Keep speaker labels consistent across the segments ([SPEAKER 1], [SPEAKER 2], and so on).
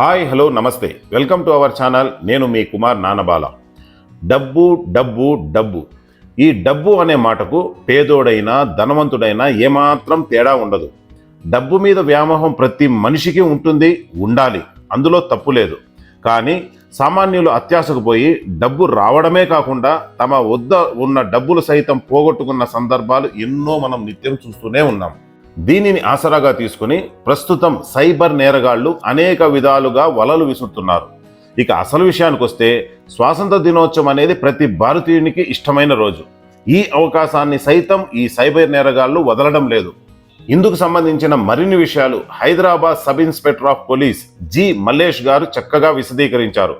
[SPEAKER 1] Hi hello నమస్తే. Welcome to our channel. నేను మీ కుమార్ నానబాల. డబ్బు డబ్బు డబ్బు. ఈ డబ్బు అనే మాటకు పేదోడైనా ధనవంతుడైనా ఏమాత్రం తేడా ఉండదు. డబ్బు మీద వ్యామోహం ప్రతి మనిషికి ఉంటుంది ఉండాలి. అందులో తప్పు లేదు. కానీ సామాన్యులు అత్యాశకు పోయి డబ్బు రావడమే కాకుండా తమ వద్ద ఉన్న డబ్బులు సైతం పోగొట్టుకున్న సందర్భాలు ఎన్నో మనం నిత్యం చూస్తూనే ఉన్నాం. దీనిని ఆసరాగా తీసుకుని ప్రస్తుతం సైబర్ నేరగాళ్ళు అనేక విధాలుగా వలలు విసురుతున్నారు. ఇక అసలు విషయానికి వస్తే స్వాతంత్ర దినోత్సవం అనేది ప్రతి భారతీయునికి ఇష్టమైన రోజు. ఈ అవకాశాన్ని సైతం ఈ సైబర్ నేరగాళ్ళు వదలడం లేదు. ఇందుకు సంబంధించిన మరిన్ని విషయాలు Hyderabad sub inspector of police G Mallesh garu చక్కగా విశదీకరించారు.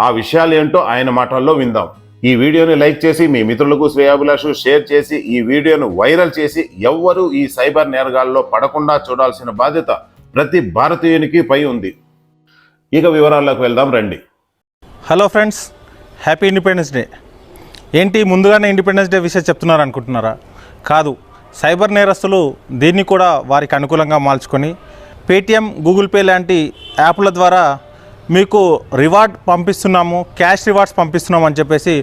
[SPEAKER 1] ఆ విషయాలు ఏంటో ఆయన మాటల్లో విందాం. ఈ వీడియోని లైక్ చేసి మీ మిత్రులకు శ్రేయాభిలాషు షేర్ చేసి ఈ వీడియోను వైరల్ చేసి ఎవ్వరూ ఈ సైబర్ నేరగాల్లో పడకుండా చూడాల్సిన బాధ్యత ప్రతి భారతీయునికి పై ఉంది. ఇక వివరాల్లోకి వెళ్దాం రండి.
[SPEAKER 2] Hello friends happy independence day. ఏంటి ముందుగానే ఇండిపెండెన్స్ డే విషయం చెప్తున్నారు అనుకుంటున్నారా కాదు సైబర్ నేరస్తులు దీన్ని కూడా వారికి అనుకూలంగా మార్చుకొని పేటిఎం గూగుల్ పే లాంటి యాప్ల ద్వారా మీకు రివార్డ్ పంపిస్తున్నాము క్యాష్ రివార్డ్స్ పంపిస్తున్నాము అని చెప్పేసి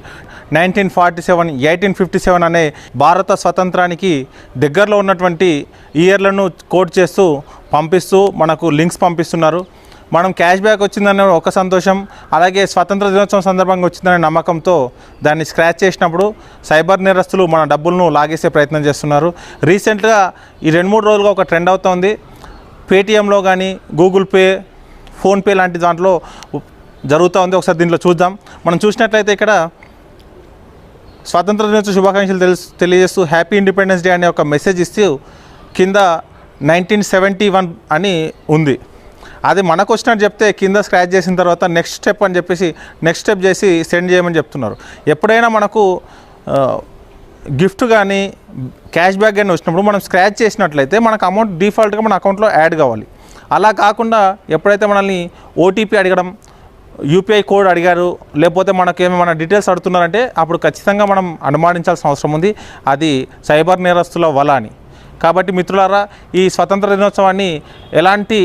[SPEAKER 2] nineteen forty seven eighteen fifty seven అనే భారత స్వతంత్రానికి దగ్గరలో ఉన్నటువంటి ఇయర్లను కోడ్ చేస్తూ పంపిస్తూ మనకు లింక్స్ పంపిస్తున్నారు. మనం క్యాష్ బ్యాక్ వచ్చిందనే ఒక సంతోషం అలాగే స్వతంత్ర దినోత్సవం సందర్భంగా వచ్చిందనే నమ్మకంతో దాన్ని స్క్రాచ్ చేసినప్పుడు సైబర్ నేరస్తులు మన డబ్బులను లాగేసే ప్రయత్నం చేస్తున్నారు. రీసెంట్గా ఈ రెండు మూడు రోజులుగా ఒక ట్రెండ్ అవుతోంది. పేటీఎంలో కానీ గూగుల్ పే ఫోన్పే లాంటి దాంట్లో జరుగుతూ ఉంది. ఒకసారి దీంట్లో చూద్దాం. మనం చూసినట్లయితే ఇక్కడ స్వాతంత్ర దినోత్సవ శుభాకాంక్షలు తెలుసు తెలియజేస్తూ హ్యాపీ ఇండిపెండెన్స్ డే అనే ఒక మెసేజ్ ఇస్తూ కింద నైన్టీన్ సెవెంటీ వన్ అని ఉంది. అది మనకు వచ్చినట్టు చెప్తే కింద స్క్రాచ్ చేసిన తర్వాత నెక్స్ట్ స్టెప్ అని చెప్పేసి నెక్స్ట్ స్టెప్ చేసి సెండ్ చేయమని చెప్తున్నారు. ఎప్పుడైనా మనకు గిఫ్ట్ కానీ క్యాష్ బ్యాక్ కానీ వచ్చినప్పుడు మనం స్క్రాచ్ చేసినట్లయితే మనకు అమౌంట్ డిఫాల్ట్గా మన అకౌంట్లో యాడ్ కావాలి. అలా కాకుండా ఎప్పుడైతే మనల్ని ఓటీపీ అడగడం యూపీఐ కోడ్ అడిగారు లేకపోతే మనకి ఏమైనా డీటెయిల్స్ అడుగుతున్నారంటే అప్పుడు ఖచ్చితంగా మనం అనుమానించాల్సిన అవసరం ఉంది. అది సైబర్ నేరస్తుల వల అని కాబట్టి మిత్రులారా ఈ స్వతంత్ర దినోత్సవాన్ని ఎలాంటి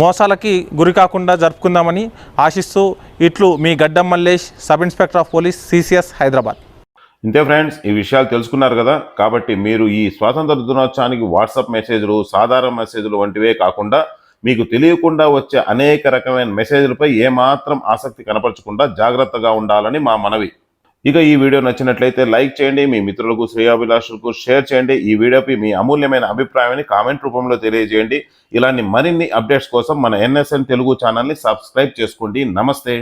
[SPEAKER 2] మోసాలకి గురి కాకుండా జరుపుకుందామని ఆశిస్తూ ఇట్లు మీ Gaddam Mallesh sub inspector of police CCS Hyderabad.
[SPEAKER 1] ఇంతే ఫ్రెండ్స్ ఈ విషయాలు తెలుసుకున్నారు కదా? కాబట్టి మీరు ఈ స్వాతంత్ర దినోత్సవానికి వాట్సాప్ మెసేజ్లు సాధారణ మెసేజ్లు వంటివే కాకుండా మీకు తెలియకుండా వచ్చే అనేక రకమైన మెసేజ్లపై ఏమాత్రం ఆసక్తి కనపరచకుండా జాగ్రత్తగా ఉండాలని మా మనవి. ఇక ఈ వీడియో నచ్చినట్లయితే లైక్ చేయండి మీ మిత్రులకు శ్రేయాభిలాషులకు షేర్ చేయండి. ఈ వీడియోపై మీ అమూల్యమైన అభిప్రాయాన్ని కామెంట్ రూపంలో తెలియజేయండి. ఇలాంటి మరిన్ని అప్డేట్స్ కోసం మన ఎన్ఎస్ఎన్ తెలుగు ఛానల్ని సబ్స్క్రైబ్ చేసుకోండి. నమస్తే.